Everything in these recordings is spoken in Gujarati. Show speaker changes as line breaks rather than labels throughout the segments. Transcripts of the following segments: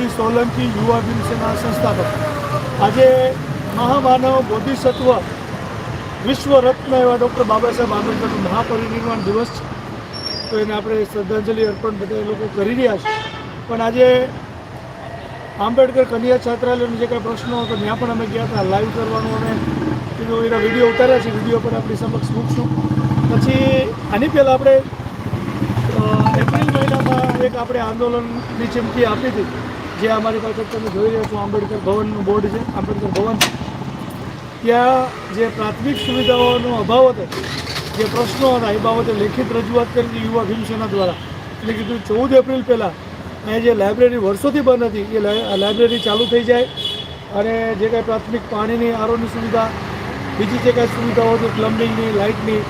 ડી સોલંકી યુવા ભીમસેના સંસ્થાપક. આજે મહામાનવ બોધિસત્વ વિશ્વ રત્ન એવા ડૉક્ટર બાબા સાહેબ આંબેડકરનું મહાપરિનિર્વાણ દિવસ છે. તો એને આપણે શ્રદ્ધાંજલિ અર્પણ બધા લોકો કરી રહ્યા છે. પણ આજે આંબેડકર કન્યા છાત્રાલયનો જે કાંઈ પ્રશ્નો હતો, ત્યાં પણ અમે ગયા હતા લાઈવ કરવાનું અને એના વીડિયો ઉતાર્યા છે, વીડિયો પર આપણી સમક્ષ મૂકશું. પછી આની પહેલાં આપણે એપ્રિલ મહિનામાં એક આપણે આંદોલનની ચીમકી આપી હતી. જે અમારી પાસે તમે જોઈ રહ્યા છો, આંબેડકર ભવનનું બોર્ડ છે, આંબેડકર ભવન. ત્યાં જે પ્રાથમિક સુવિધાઓનો અભાવ હતો, જે પ્રશ્નો હતા, એ બાબતે લેખિત રજૂઆત કરી હતી યુવા ભીમસેના દ્વારા. એટલે કીધું, ચૌદ એપ્રિલ પહેલાં અહીંયા જે લાઇબ્રેરી વર્ષોથી બંધ હતી, એ લાઇ- લાઇબ્રેરી ચાલુ થઈ જાય અને જે કાંઈ પ્રાથમિક પાણીની આરોની સુવિધા, બીજી જે કાંઈ સુવિધાઓ હતી, પ્લમ્બિંગની, લાઇટની,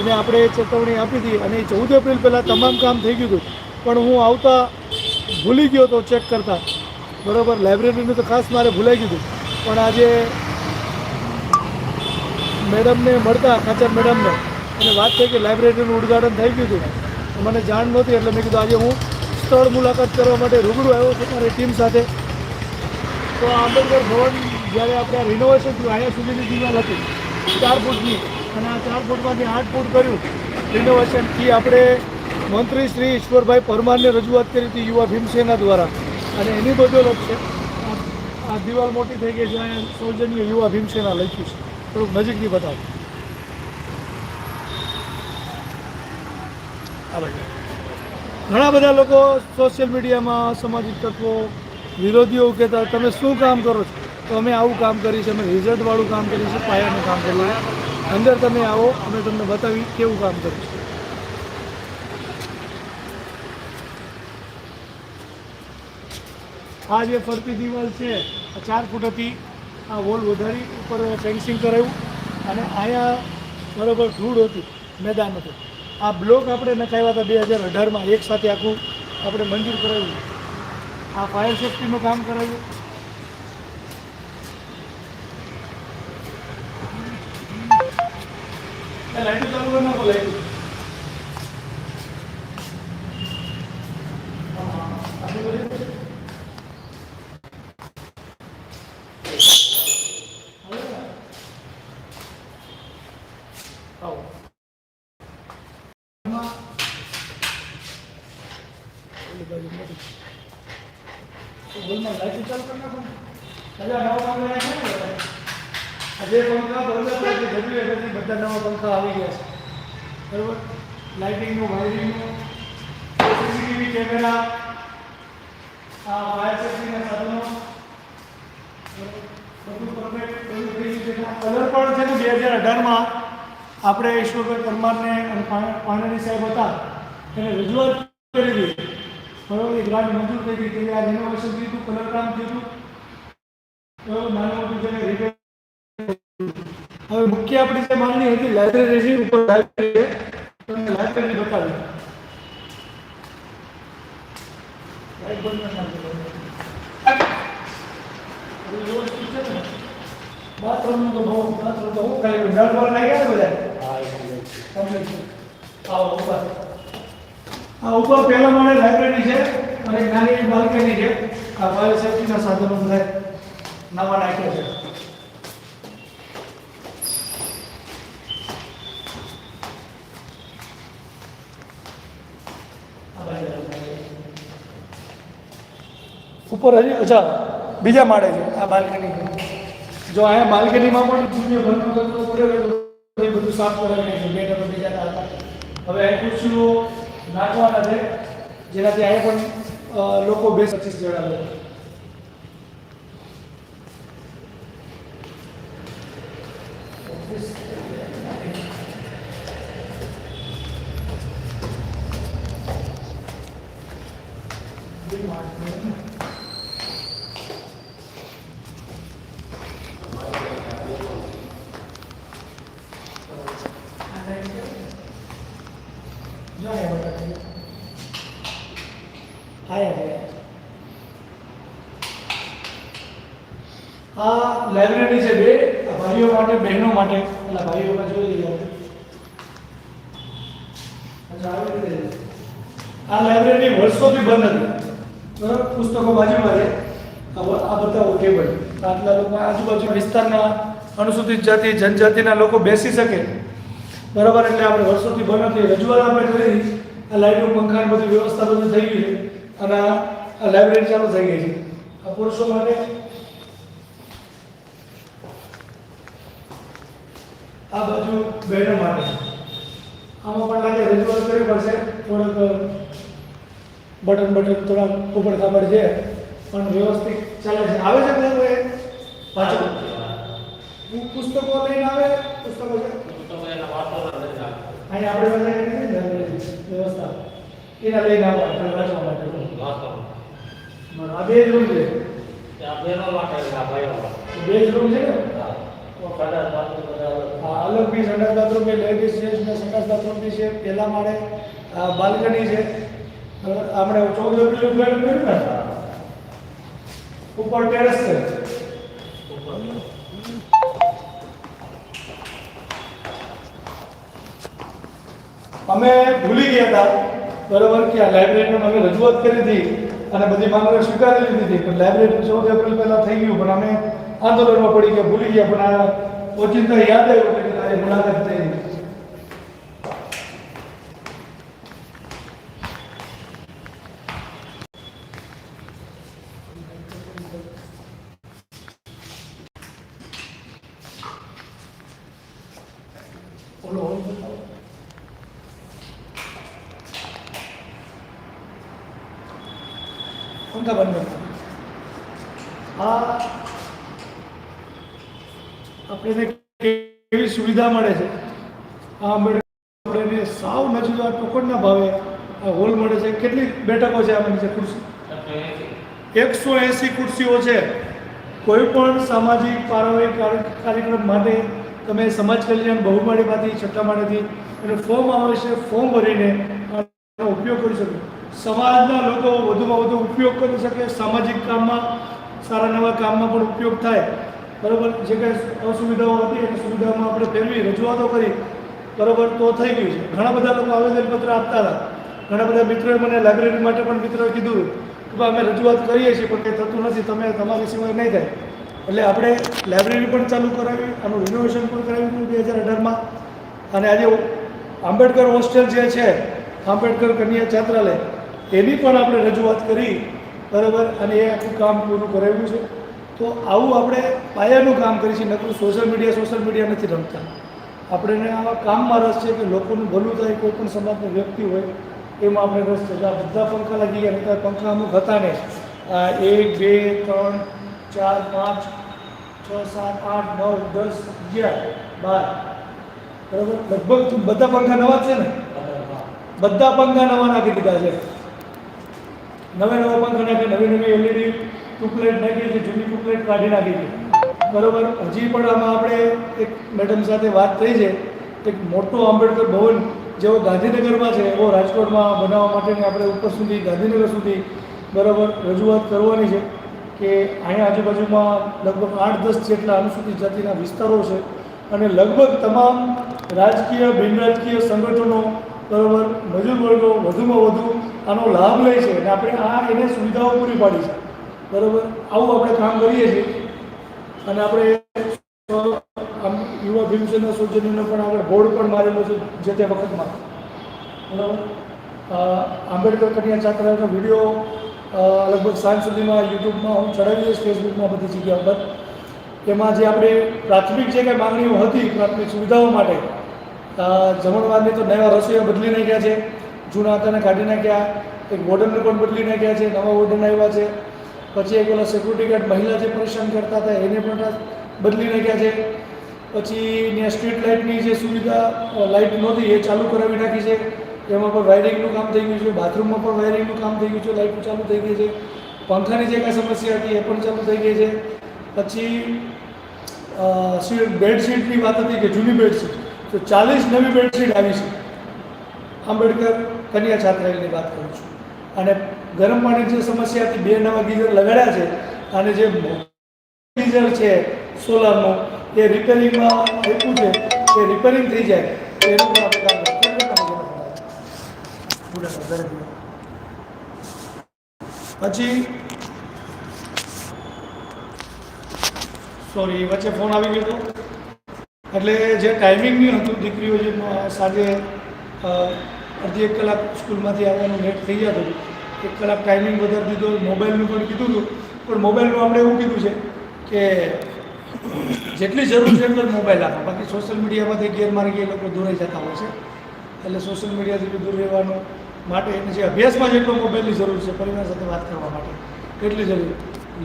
એને આપણે ચેતવણી આપી હતી અને એ ચૌદ એપ્રિલ પહેલાં તમામ કામ થઈ ગયું હતું. પણ હું આવતા ભૂલી ગયો તો ચેક કરતા. બરાબર લાઇબ્રેરીનું તો ખાસ મારે ભૂલાઈ ગયું પણ આજે મેડમને મળતા, ખાચર મેડમને, અને વાત થઈ કે લાઇબ્રેરીનું ઉદ્ઘાટન થઈ ગયું હતું. મને જાણ નહોતી, એટલે મેં કીધું આજે હું સ્થળ મુલાકાત કરવા માટે રૂબરૂ આવ્યો છું મારી ટીમ સાથે. તો આંબેડકર ભવન જ્યારે આપણે રિનોવેશન થયું, અહીંયા સુધીની દિવાલ હતી. ચાર ફૂટની. અને આ ચાર ફૂટમાંથી આઠ ફૂટ કર્યું. રિનોવેશનથી આપણે મંત્રી શ્રી ઈશ્વરભાઈ પરમારને રજૂઆત કરી હતી યુવા ભીમસેના દ્વારા. અને એની બદોલત છે, આ- દિવાલ મોટી થઈ ગઈ છે, અહીંયા સૌજન્ય યુવા ભીમસેના લખ્યું છે. થોડુંક નજીકથી બતાવો. ઘણા બધા લોકો સોશિયલ મીડિયામાં સામાજિક તત્વો, વિરોધીઓ કહેતા, તમે શું કામ કરો છો? તો અમે આવું કામ કરીએ છીએ, અમે રિઝલ્ટવાળું કામ કરીએ છીએ, પાયાનું કામ કરીએ અંદર તમે આવો, અમે તમને બતાવી કેવું કામ કરીશું આ જે ફરતી દિવાલ છે, આ ચાર ફૂટ હતી, આ વોલ વધારી ઉપર ફેન્સિંગ કરાવ્યું અને અહીંયા બરાબર ધૂળ હતી મેદાન હતું આ બ્લોક આપણે નખાવ્યા હતા બે હજાર અઢારમાં, એક સાથે આખું આપણે મંજૂર કરાવ્યું. આ ફાયર સેફ્ટીનું કામ કરાવ્યું. લાઈટો ચાલુ કરી નાખો આટલી બધી? આવો ઓલી જે પંખા બંધ જરૂરી હતી બધા નવા પંખા આવી ગયા છે. બરોબર? લાઇટિંગનું વાયરિંગનું સીસીટીવી કેમેરા, આ ફાયર સેફ્ટીના સાધનો કલર પણ છે બે હજાર અઢારમાં આપણે ઈશ્વરભાઈ પરમારને અને પાણેરી સાહેબ હતા. એને રજૂઆત કરી હતી બરોબર એ ગ્રાન્ટ મંજૂર થઈ ગઈ કે આ રિનોવેશન થયું હતું કલર કામ થયું હતું બરોબર નાનું મોટું જેને રિપેર હવે મુખ્ય આપણી જે માંગણી હતી લાઇબ્રેરી ઉપર લાઇબ્રેરી તમને લાઇબ્રેરી બતાવી લાઈટ બંધ ન નાખી વ્યવસ્થિત છે ને બાથરૂમનું તો બહુ બાથરૂમ તો હું ખાલી નળ પર નાખ્યા ને બધા કમ્પ્લીટ છે આવો ઉપર આ ઉપર પહેલા માળે લાઇબ્રેરી છે અને નાની બાલ્કની છે. આ ફાયર સેફ્ટીના સાધનો બધા નવા નાખ્યા છે. ઉપર હજી, અચ્છા, બીજા માળે છે, આ બાલ્કની. જો અહીંયા બાલ્કનીમાં પણ બધું સાફ કરાવી નાખ્યું બેટર બીજા હતા. હવે ખુરશીઓ નાખવાના છે. જેનાથી અહીંયા પણ લોકો બે પચીસ જણા લોકો. બતાવીએ. આયા આ લાઇબ્રેરી છે બે ભાઈઓ માટે, બહેનો માટે. એટલે ભાઈઓ જોઈ આ લાઇબ્રેરી વર્ષોથી બંધ હતી. બરાબર? પુસ્તકો બાજુમાં છે. આ બધા ઓકે ભાઈ આટલા લોકો આજુબાજુ વિસ્તારના અનુસૂચિત જાતિ, જનજાતિના લોકો બેસી શકે. બરાબર એટલે આપણે વર્ષોથી બનાવતી રજૂઆત આપણે કરી. આ લાઇટો પંખા બધી વ્યવસ્થા બધી થઈ ગઈ છે. અને આ લાઇબ્રેરી ચાલુ થઈ ગઈ છે. આ પુરુષો માટે આ બાજુ બહેનો માટે. આમાં પણ લાગે રજૂઆત કરવી પડશે. થોડોક બટન બટન થોડા ઉપર ખાબડ છે. પણ વ્યવસ્થિત ચાલે છે. આવે છે કોઈ પાછળ પુસ્તકો લઈને આવે? પુસ્તકો છે? અહીં આપણે બધા એને નથી ને લાઇબ્રેરી વ્યવસ્થા. એના લઈને આવે ખાલી માટે બરાબર. આ બે રૂમ છે. બે જ રૂમ છે ને? આ અલગ બી સંડાસ બાથરૂમ છે લેડીઝ છે ને સંડાસ બાથરૂમ બી છે. પહેલા માળે બાલ્કની છે. આપણે ચૌદ પેલું કર્યું ને? ઉપર ટેરેસ છે. અમે ભૂલી ગયા હતા બરોબર કે આ લાઇબ્રેરીમાં અમે રજૂઆત કરી હતી અને બધી માંગણીઓ સ્વીકારી લીધી હતી. પણ લાઇબ્રેરી ચૌદ એપ્રિલ પહેલા થઈ ગયું પણ અમે આંદોલનમાં પડી ગયા ભૂલી ગયા પણ આ ઓચિંતા યાદ આવ્યું એટલે આજે મુલાકાત થઈ Oh, હોલ બંધ કરો. આ આપણને કેવી સુવિધા મળે છે? આ આંબેડકર આપણને સાવ નજીક આ ટોકનના ભાવે આ હોલ મળે છે. કેટલી બેઠકો છે આમાં નીચે ખુરશી? એકસો એંસી ખુરશીઓ છે. કોઈ પણ સામાજિક પારિવારિક કાર્યક્રમ માટે તમે સમાજ કલ્યાણ બહુમાળીમાંથી, છઠ્ઠા માળેથી એનું ફોર્મ આવે છે, ફોર્મ ભરીને ઉપયોગ કરી શકો. સમાજના લોકો વધુમાં વધુ ઉપયોગ કરી શકે, સામાજિક કામમાં, સારા નવા કામમાં પણ ઉપયોગ થાય. બરાબર? જે કંઈ અસુવિધાઓ હતી એ સુવિધામાં આપણે ફેરવી, રજૂઆતો કરી. બરાબર? તો થઈ ગયું છે. ઘણા બધા લોકો આવેદનપત્ર આપતા હતા. ઘણા બધા મિત્રોએ મને લાઇબ્રેરી માટે પણ મિત્રોએ કીધું કે અમે રજૂઆત કરીએ છીએ, પણ કંઈ થતું નથી. તમે તમારી સિવાય નહીં થાય. એટલે આપણે લાઇબ્રેરી પણ ચાલુ કરાવી, આનું રિનોવેશન પણ કરાવ્યું બે હજાર અઢારમાં. અને આજે આંબેડકર હોસ્ટેલ જે છે, આંબેડકર કન્યા છાત્રાલય એની પણ આપણે રજૂઆત કરી બરાબર અને એ આખું કામ પૂરું કરાવ્યું છે. તો આવું આપણે પાયાનું કામ કરીએ છીએ નકરું સોશિયલ મીડિયા સોશિયલ મીડિયા નથી રમતા. આપણે આવા કામમાં રસ છે કે લોકોનું ભલું થાય કોઈ પણ સમાજનો વ્યક્તિ હોય એમાં આપણે રસ છે. આ બધા પંખા લાગી ગયા પંખા અમુક હતા ને. આ એક બે ત્રણ ચાર પાંચ છ સાત આઠ નવ દસ અગિયાર બાર. બરાબર? લગભગ બધા પંખા નવા છે ને? બધા પંખા નવા નાખી દીધા છે. નવે નવા પંખો નાખી નવી નવી એલઈડી ટ્યુબલાઇટ નાખી છે, જૂની ટ્યુબલાઇટ કાઢી નાખી છે. બરોબર, હજી પણ આમાં આપણે એક મેડમ સાથે વાત થઈ છે, એક મોટો આંબેડકર ભવન જેવો ગાંધીનગરમાં છે, એવો રાજકોટમાં બનાવવા માટેની આપણે ઉપર સુધી, ગાંધીનગર સુધી બરાબર રજૂઆત કરવાની છે કે અહીંયા આજુબાજુમાં લગભગ આઠ દસ જેટલા અનુસૂચિત જાતિના વિસ્તારો છે અને લગભગ તમામ રાજકીય બિન રાજકીય સંગઠનો બરાબર મજૂર વર્ગો વધુમાં વધુ આનો લાભ લે છે અને આપણે આ એને સુવિધાઓ પૂરી પાડી છે. બરાબર? આવું આપણે કામ કરીએ છીએ. અને આપણે આમ યુવા ભીમસેના સૌજન્યનો પણ આગળ બોર્ડ પણ મારેલો છે જે તે વખતમાં. બરાબર? આંબેડકર કન્યા છાત્રાનો વીડિયો લગભગ સાંજ સુધીમાં યુટ્યુબમાં હું ચડાવી દઈશ ફેસબુકમાં બધી જગ્યા પર એમાં જે આપણે પ્રાથમિક જે કંઈ માંગણીઓ હતી પ્રાથમિક સુવિધાઓ માટે જમણવારની તો નવા રસોઈયા બદલી નાખ્યા છે. જૂના હતાને કાઢી નાખ્યા, એક વોર્ડનને પણ બદલી નાખ્યા છે, નવા વોર્ડન આવ્યા છે. પછી એક ઓલા સિક્યુરિટી ગાર્ડ મહિલા જે પરેશાન કરતા હતા, એને પણ બદલી નાખ્યા છે. પછી ત્યાં સ્ટ્રીટ લાઇટની જે સુવિધા લાઇટ નહોતી, એ ચાલુ કરાવી નાખી છે. એમાં પણ વાયરિંગનું કામ થઈ ગયું છે બાથરૂમમાં પણ વાયરિંગનું કામ થઈ ગયું છે લાઇટ ચાલુ થઈ ગઈ છે. પંખાની જે કાંઈ સમસ્યા હતી, એ પણ ચાલુ થઈ ગઈ છે. પછી બેડશીટની વાત હતી કે જૂની બેડશીટ તો ચાલીસ નવી બેડશીટ આવી છે. આંબેડકર કન્યા છાત્રાલયની વાત કરું છું. અને ગરમ પાણીની જે સમસ્યા હતી, બે નવા ગીઝર લગાડ્યા છે અને જે ગીઝર છે સોલારનો, એ રિપેરિંગમાં આપ્યું છે, એ રિપેરિંગ થઈ જાય એનું પણ આપણે કામ. પછી સોરી વચ્ચે ફોન આવી ગયો હતો. એટલે જે ટાઈમિંગની હતું, દીકરીઓ જે સાંજે અડધી એક કલાક સ્કૂલમાંથી આવવાનું લેટ થઈ જતું હતું. એક કલાક ટાઈમિંગ વધારી દીધો મોબાઈલનું પણ કીધું હતું. પણ મોબાઈલનું આપણે એવું કીધું છે કે જેટલી જરૂર છે એટલો જ મોબાઈલ આપો. બાકી સોશિયલ મીડિયામાંથી ગેરમાર્ગે એ લોકો દૂરાઈ જતા હોય છે. એટલે સોશિયલ મીડિયાથી દૂર રહેવાનું માટે એને જે અભ્યાસમાં જેટલો મોબાઈલની જરૂર છે, પરિવાર સાથે વાત કરવા માટે. એટલી જરૂર.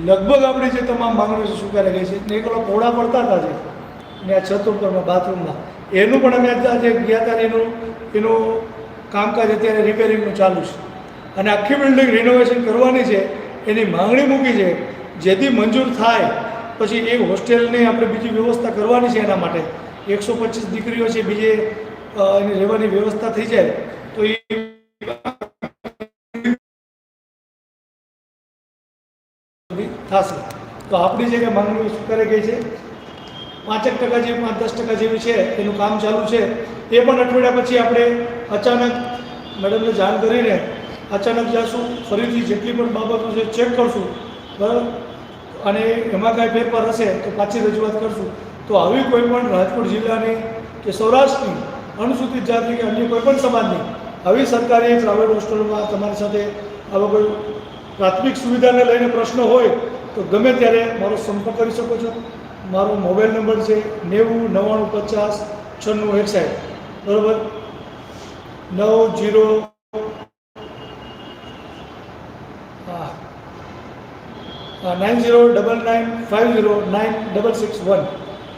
લગભગ આપણી જે તમામ માંગણીઓ છે સ્વીકારી ગઈ છે ને એક લોકો ઘોડા પડતા હતા જે. ને આ છત ઉપરમાં બાથરૂમમાં એનું પણ અમે આજે ગયા હતા એનું એનું કામકાજ અત્યારે રિપેરિંગનું ચાલુ છે. અને આખી બિલ્ડિંગ રિનોવેશન કરવાની છે, એની માંગણી મૂકી છે. જેથી મંજૂર થાય, પછી એ હોસ્ટેલની આપણે બીજી વ્યવસ્થા કરવાની છે એના માટે. એકસો પચીસ દીકરીઓ છે, બીજે એની રહેવાની વ્યવસ્થા થઈ જાય, તો એ થશે. તો આપણી જે કે માંગણીઓ સ્વીકારાઈ ગઈ છે પાંચેક ટકા જેવી, પાંચ દસ ટકા જેવી છે એનું કામ ચાલુ છે. એ પણ અઠવાડિયા પછી આપણે અચાનક મેડમને જાણ કરીને અચાનક જશું, ફરીથી જેટલી પણ બાબતો છે ચેક કરશું. બરાબર? અને એમાં કાંઈ ફેરફાર હશે તો પાછી રજૂઆત કરશું. તો આવી કોઈ પણ રાજકોટ જિલ્લાની કે સૌરાષ્ટ્રની અનુસૂચિત જાતિ કે અન્ય કોઈ પણ સમાજની, આવી સરકારી પ્રાઇવેટ હોસ્ટેલમાં તમારી સાથે આવા કોઈ પ્રાથમિક સુવિધાને લઈને પ્રશ્ન હોય, તો ગમે ત્યારે મારો સંપર્ક કરી શકો છો. મારો મોબાઈલ નંબર છે નેવું નવ્વાણું પચાસ છન્નું એકસાઠ. બરાબર? નવ zero nine zero double nine five zero nine double six one.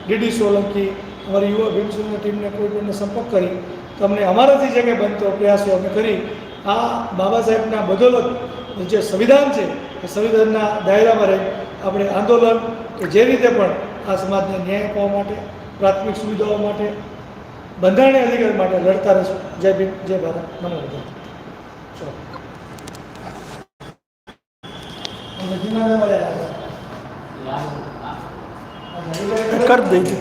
DD Solanki, અમારી યુવા ભીમસેનની ટીમને કોઈ પણને સંપર્ક કરી તમને અમારાથી જે કંઈ બનતો પ્રયાસો અમે કરી, આ બાબા સાહેબના બદોલત જે સંવિધાન છે, એ સંવિધાનના દાયરામાં રહી. આપણે આંદોલન કે જે રીતે પણ આ સમાજને ન્યાય અપાવવા માટે પ્રાથમિક સુવિધાઓ માટે બંધારણીય અધિકાર માટે લડતા રહીશું. જય ભીમ જય ભારત. નમો બધા ચલો. હવે જૂનાને મળ્યા રાખો.
કરી દેજો.